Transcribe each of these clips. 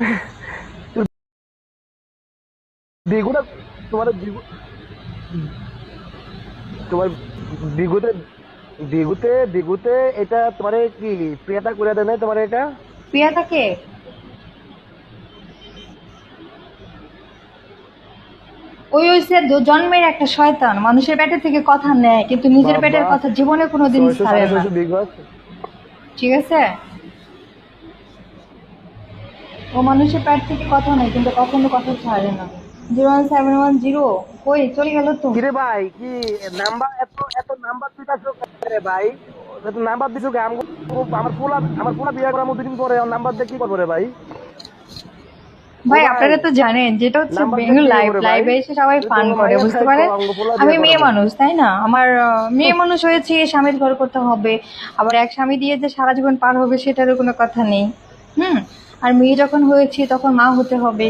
তোমার তোমার এটা তোমার কি করে দেয় না তোমার এটা? প্রিয়াটাকে ওই দ- জন্মের একটা শয়তান। মানুষের পেটের থেকে কথা নেয় কিন্তু নিজের পেটের কথা জীবনে কোনোদিন ছাড়ে না। ঠিক আছে? ও মানুষের পেট থেকে কথা নেই কিন্তু কখনো কথা ছাড়ে না। Zero one seven one zero কই চলে গেল তো? কিরে ভাই কি নাম্বার এত এত নাম্বার দিতাছো রে ভাই? এত নাম্বার দিছো কে? আমার পোলা আমার পোলা বিয়ে করার দুদিন পরে নাম্বার দিয়ে কি করব রে ভাই? ভাই ভাই, আপনারা তো জানেন যেটা হচ্ছে নাম্বার বেঙ্গল লাইভ লাইভে এসে সবাই ফান করে বুঝতে পারেন? আমি মেয়ে মানুষ তাই না? আমার মেয়ে মানুষ হয়েছে স্বামীর ঘর করতে হবে। আবার এক স্বামী দিয়ে যে সারা জীবন পার হবে সেটারও কোনো কথা নেই। হুম? আর মেয়ে যখন হয়েছি তখন মা হতে হবে।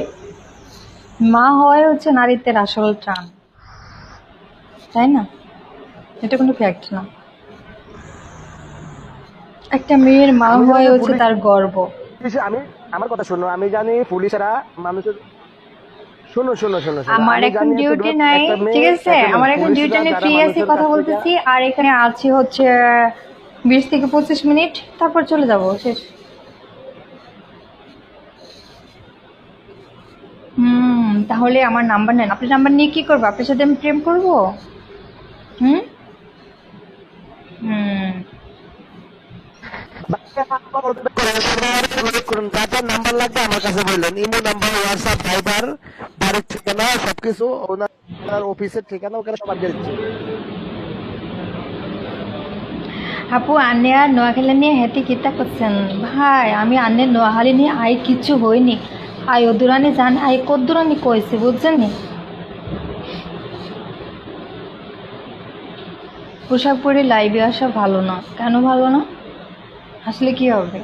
মা হওয়াই হচ্ছে নারীত্বের আসল টান তাই না? এটা কোনো ফ্যাক্ট না। একটা মেয়ের মা হওয়াই হচ্ছে তার গর্ব। আমি আমার কথা শোনো আমি জানি পুলিশেরা মানুষের শোনো শোনো আমার এখন ডিউটি নাই ঠিক আছে? আমার এখন ডিউটি নেই ফ্রি আছি মানুষের কথা বলতেছি আর এখানে আছি হচ্ছে বিশ থেকে পঁচিশ মিনিট তারপর চলে যাব শেষ। তাহলে আমার নাম্বার নেন। আপনার নাম্বার নিয়ে কি করব? আপনার সাথে আমি প্রেম করব? হুম? হুম। যার নাম্বার লাগবে আমার কাছে বললেন ইমো নাম্বার হোয়াটসঅ্যাপ ভাইবার বাড়ির ঠিকানা সবকিছু ওনার অফিসের ঠিকানা ওখানে সব দিয়ে দিচ্ছে। আপু আনে আর নোয়াখালী নিয়ে হেঁটে কিতা করছেন? ভাই আমি আনে নোয়াখালী নিয়ে আই কিছু হয়নি আই ওদুরানি জান আই কদ্দুরানি কইছে বুঝছেন পোশাক পরে লাইভে আসা ভালো না। কেন ভালো না? আসলে কি হবে?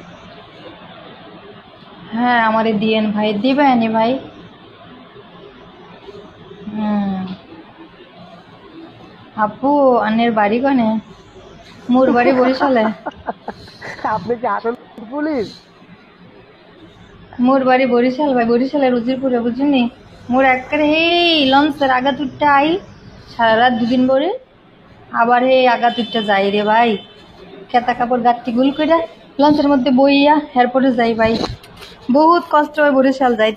হ্যাঁ আমারে দিয়েন ভাই, দিবেনি ভাই? হুম। আপু, আন্নের বাড়ি কনে? মোর বাড়ি বরিশালে? আপনি কি আসল পুলিশ? মোর বাড়ি বরিশাল, ভাই বরিশালের উজিরপুরে বুঝিনি? মোর একবারে হেই, লঞ্চের আগা তুটটা আই সারা রাত দুদিন পরে আবার হে আগা তুটটা যাই রে ভাই। খেতা কাপড় গাঁটটি গুল করে লঞ্চের মধ্যে বইয়া এরপরে যাই ভাই। বহুত কষ্ট হয় বরিশাল যাই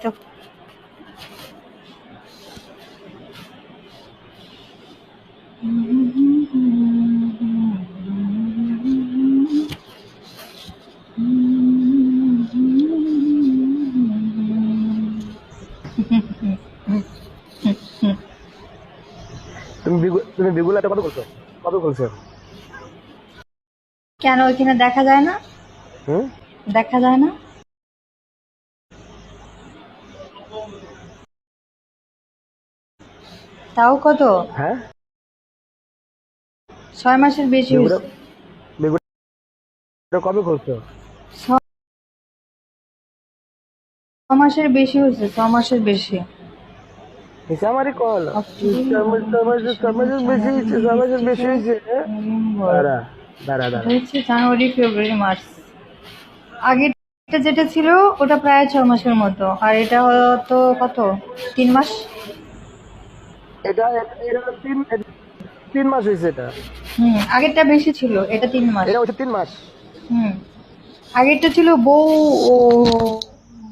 তুমি বিগু- তুমি বিগুলাতে কত করছ? কত করছ কেন ওইখানে দেখা যায় না? হুম? দেখা যায় না? তাও কত? হ্যাঁ? ছয় মাসের বেশি কবে করছ? ছ মাসের বেশি হয়েছে ছ মাসের বেশি। আমারই কল সমাজের সমাজের বেশি হয়েছে সমাজের বেশি হয়েছে। দাঁড়া দাঁড়া দাঁড়া। January February March. আগেরটা যেটা ছিল ওটা প্রায় ছ মাসের মতো। আর এটা তো কত? তিন মাস? এটা এটা তিন তিন মাস হয়েছে এটা। হুম আগেরটা বেশি ছিল এটা তিন মাস। এটা হচ্ছে তিন মাস। হুম আগেরটা ছিল বউ ও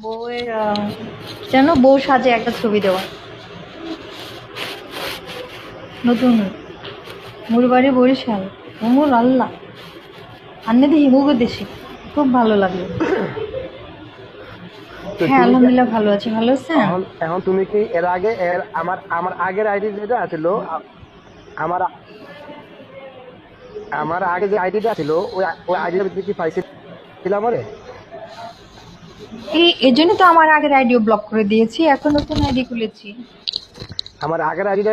বউয়ের যেন বউ সাজে একটা ছবি দেওয়া। নতুন। মোর বাড়ি বরিশাল। ওমর আল্লাহ। আন্নে দেখি মুগো দেশে। খুব ভালো লাগল। হ্যাঁ আলহামদুলিল্লাহ ভালো আছি। ভালো আছেন? এখন তুমি কি এর আগে এর আমার আমার আগের আইডি যেটা ছিল আমার আমার আগে যে আইডিটা ছিল ওই ওই আইডিটা কি পাইছিল আমারে? এই এর জন্য তো আমার আগের আইডিও ব্লক করে দিয়েছি। এখন নতুন আইডি খুলেছি। আমার আগের আইডিটা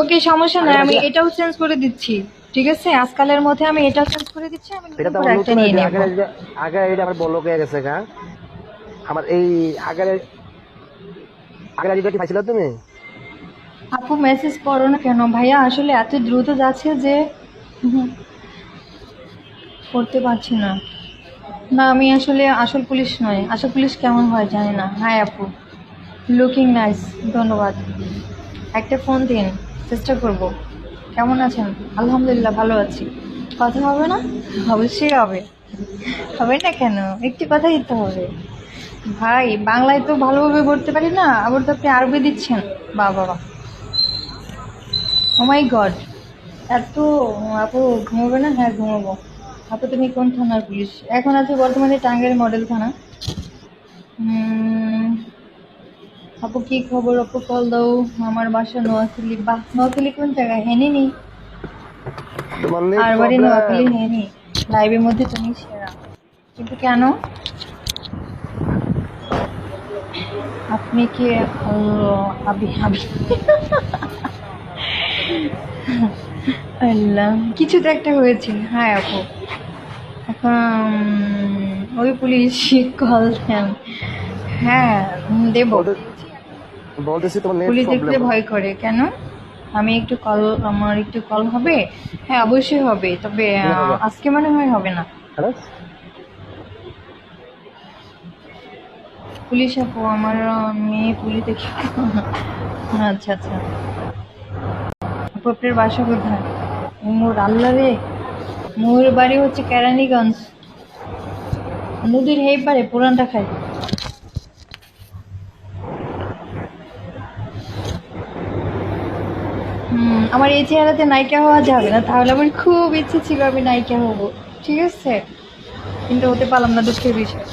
ওকে সমস্যা নাই আমি এটাও চেঞ্জ করে দিচ্ছি ঠিক আছে? আজকালের মধ্যে আমি এটাও চেঞ্জ করে দিচ্ছি আমি এটা তো আমার নতুন নিয়ে আইডি আগের আগের আমার বলক হয়ে গেছে গা। আমার এই আগের আগের আইডিটা কি পাইছিল তুমি? আপু মেসেজ করো না কেন? ভাইয়া আসলে এত দ্রুত যাচ্ছে যে করতে পারছি না। না আমি আসলে আসল পুলিশ নয়। আসল পুলিশ কেমন হয় জানি না। হাই আপু। লুকিং নাইস ধন্যবাদ। একটা ফোন দিন, চেষ্টা করব। কেমন আছেন? আলহামদুলিল্লাহ, ভালো আছি। কথা হবে না? অবশ্যই হবে। হবে না কেন? একটি কথা দিতে হবে। ভাই, বাংলায় তো ভালোভাবে পড়তে পারি না, আবার তো আপনি আরবি দিচ্ছেন। বা বাবা ও মাই গড এত, আপু, ঘুমাবে না? হ্যাঁ ঘুমাবো। আপু, তুমি কোন থানার পুলিশ? এখন আছে বর্তমানে টাঙ্গের মডেল থানা। আপু কি খবর আপু? কল দাও। আমার বাসা নোয়াখালী। বাহ নোয়াখালী কোন জায়গায়? হেনি নি আর বাড়ি। নোয়াখালী হেনি লাইভের মধ্যে তুমি সেরা। কিন্তু কেন? আপনি কি? আবি আবি। আল্লাহ কিছু তো একটা হয়েছে। হ্যাঁ আপু। এখন ওই পুলিশ কল দেন। হ্যাঁ দেবো। বলতেছি তোমার নেট পুলিশ দেখলে ভয় করে। কেন? আমি একটু কল আমার একটু কল হবে? হ্যাঁ অবশ্যই হবে। তবে আজকে মনে হয় হবে না। হ্যাঁ। পুলিশ আপু আমার মেয়ে পুলিশ দেখি। আচ্ছা আচ্ছা। আপু আপনার বাসা কোথায়? মোর আল্লাহ রে। মোর বাড়ি হচ্ছে কেরানীগঞ্জ। নদীর হেই পারে পুরানটা খাই। আমার এই চেহারাতে নায়িকা হওয়া যাবে না তাহলে আমার খুব ইচ্ছে ছিল আমি নায়িকা হব ঠিক আছে? কিন্তু হতে পারলাম না দুঃখের বিষয়।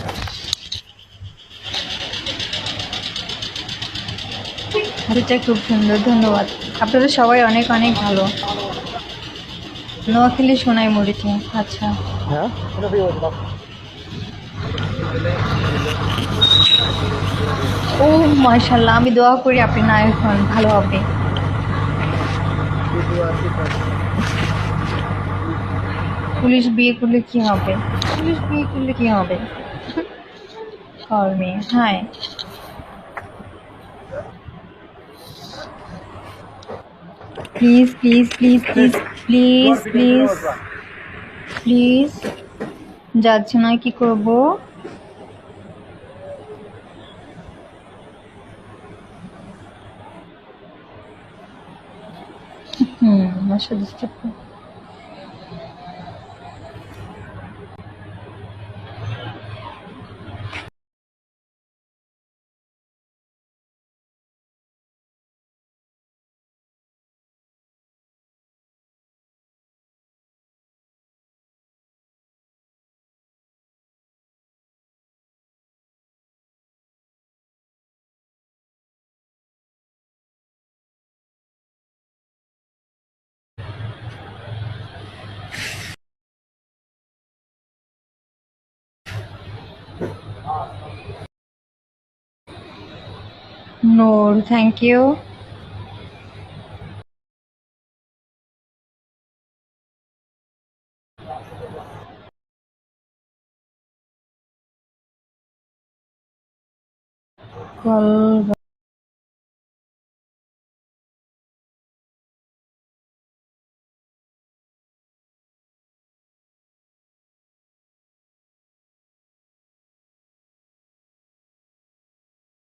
হাতিটা খুব সুন্দর ধন্যবাদ। আপনারা সবাই অনেক অনেক ভালো। নোয়াখালী সোনাই মরিচে আচ্ছা। হ্যাঁ। ও মার্শাল্লাহ আমি দোয়া করি আপনি নায়ক হন ভালো হবে। পুলিশ বিয়ে করলে কি হবে? পুলিশ বিয়ে করলে কি হবে? Call me hi please please please please please please please যাচ্ছে না, কি করব? হুম আমার Noor, thank you. Call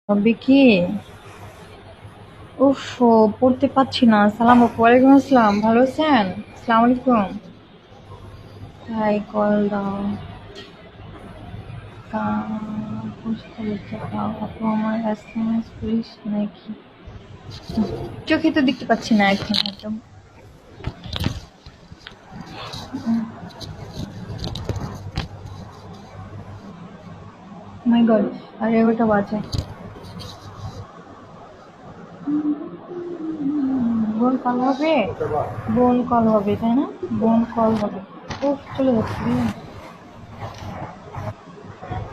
হবে কি? উফ পড়তে পারছি না। সালাম, ওয়ালাইকুম আসসালাম। ভালো আছেন? আসসালামু আলাইকুম। হাই কল দাও। আপু নাকি? চোখে তো দেখতে পাচ্ছি না এখন একদম। মাই গড আর এগারোটা বাজে। বোন কল হবে? বোন কল হবে, তাই না? বোন কল হবে। ও চলে যাচ্ছে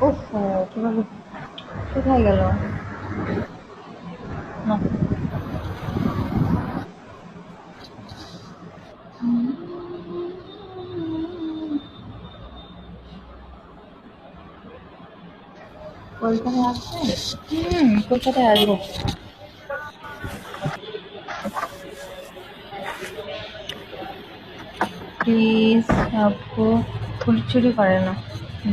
ও কীভাবে, কোথায় গেল? না। কলকাতায় আসবে? হুম, কলকাতায় আসব। প্লিজ আপু ফুল চুরি করে না